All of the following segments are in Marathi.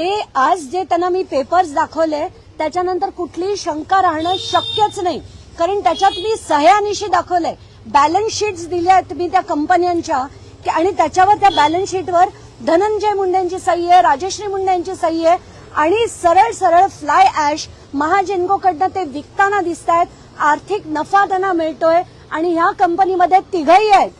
ते आज जे त्यांना मी पेपर्स दाखवले त्याच्यानंतर कुठलीही शंका राहणं शक्यच नाही. कारण त्याच्यात मी सह्यानिशी दाखवलंय बॅलन्स शीट्स दिल्या आहेत मी त्या कंपन्यांच्या. की- आणि त्याच्यावर त्या बॅलन्स शीटवर धनंजय मुंडेंची सही आहे राजश्री मुंडेंची सही आहे. आणि सरळ सरळ फ्लाय ऍश महाजेनकोकडनं ते विकताना दिसत आहेत आर्थिक नफा त्यांना मिळतोय. आणि ह्या कंपनीमध्ये तिघही आहेत.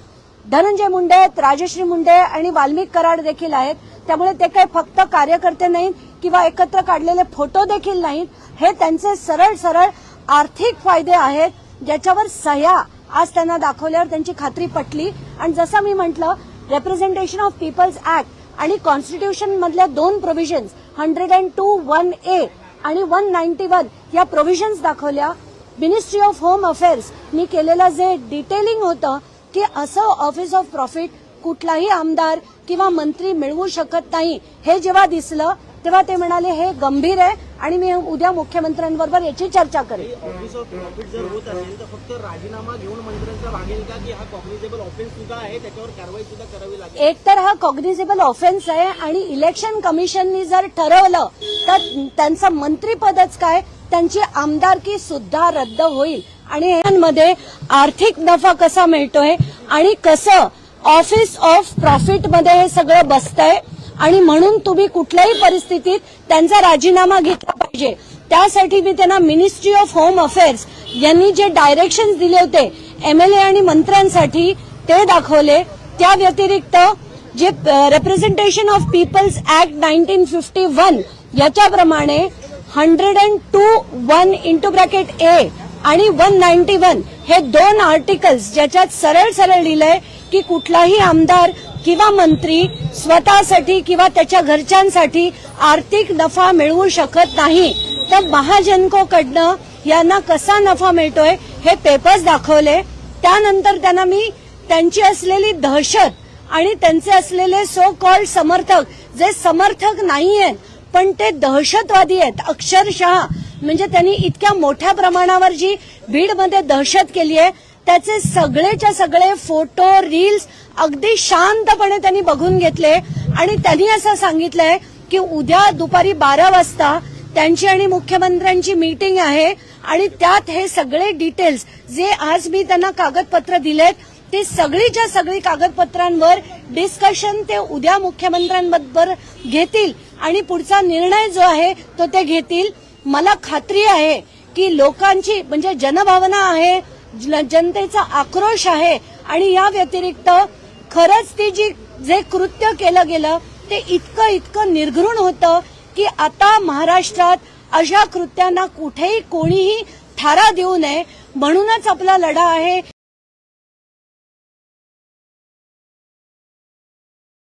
धनंजय मुंडे आहेत राजश्री मुंडे आणि वाल्मिक कराड देखील आहेत. त्यामुळे ते काही फक्त कार्यकर्ते नाहीत किंवा एकत्र काढलेले फोटो देखील नाहीत. हे त्यांचे सरळ सरळ आर्थिक फायदे आहेत ज्याच्यावर सह्या आज त्यांना दाखवल्यावर त्यांची खात्री पटली. आणि जसं मी म्हटलं रेप्रेझेंटेशन ऑफ पीपल्स ऍक्ट आणि कॉन्स्टिट्यूशन मधल्या दोन provisions hundred and two one A आणि वन नाईन्टी वन या प्रोव्हिजन्स दाखवल्या. मिनिस्ट्री ऑफ होम अफेअर्स मी केलेलं जे डिटेलिंग होतं की असं ऑफिस ऑफ प्रॉफिट कुठलाही आमदार किंवा मंत्री मिळवू शकत नाही. हे जेव्हा दिसलं तेव्हा ते म्हणाले हे गंभीर आहे आणि मी उद्या मुख्यमंत्र्यांबरोबर याची चर्चा करेन. ऑफिस ऑफ प्रॉफिट जर होत असेल तर फक्त राजीनामा घेऊन मंत्र्यांचा भागेल का? की हा कॉग्निजेबल ऑफेन्स सुद्धा आहे त्याच्यावर कारवाई सुद्धा करावी लागेल? एक तर हा कॉग्निझेबल ऑफेन्स आहे आणि इलेक्शन कमिशननी जर ठरवलं तर त्यांचं मंत्रीपदच काय? त्यांची आमदारकी सुद्धा रद्द होईल. आणि यांमध्ये आर्थिक नफा कसा मिळतोय आणि कसं ऑफिस ऑफ प्रॉफिटमध्ये हे सगळं बसतंय. आणि म्हणून तुम्ही कुठल्याही परिस्थितीत त्यांचा राजीनामा घेतला पाहिजे. त्यासाठी मी त्यांना मिनिस्ट्री ऑफ होम अफेअर्स यांनी जे डायरेक्शन दिले होते एमएलए आणि मंत्र्यांसाठी ते दाखवले. त्या व्यतिरिक्त जे representation of people's act nineteen fifty one याच्याप्रमाणे hundred and two one into bracket A आणि वन नाईन्टी वन हे दोन आर्टिकल्स ज्याच्यात सरळ सरळ लिहिलंय की कुठलाही आमदार किंवा मंत्री स्वतःसाठी किंवा त्याच्या घरच्यांसाठी आर्थिक नफा मिळवू शकत नाही. तर महाजनकोकडनं यांना कसा नफा मिळतोय हे पेपर्स दाखवले. त्यानंतर त्यांना मी त्यांची असलेली दहशत आणि त्यांचे असलेले सो कॉल्ड समर्थक जे समर्थक नाही आहेत पण ते दहशतवादी आहेत अक्षरशः. म्हणजे त्यांनी इतक्या मोठ्या प्रमाणावर जी बीडमध्ये दहशत केली आहे त्याचे सगळेच्या सगळे फोटो रील्स अगदी शांतपणे त्यांनी बघून घेतले. आणि त्यांनी असं सांगितलंय की उद्या दुपारी बारा वाजता त्यांची आणि मुख्यमंत्र्यांची मीटिंग आहे आणि त्यात हे सगळे डिटेल्स जे आज मी त्यांना कागदपत्र दिलेत ते सगळीच्या सगळी कागदपत्रांवर डिस्कशन ते उद्या मुख्यमंत्र्यांबरोबर घेतील आणि पुढचा निर्णय जो आहे तो ते घेतील. मला खात्री आहे की लोकांची म्हणजे जनभावना आहे जनतेचा आक्रोश आहे आणि या व्यतिरिक्त खरंच ती जी जे कृत्य केलं गेलं ते इतकं इतकं निर्घृण होतं की आता महाराष्ट्रात अशा कृत्यांना कुठेही कोणीही थारा देऊ नये. म्हणूनच आपला लढा आहे.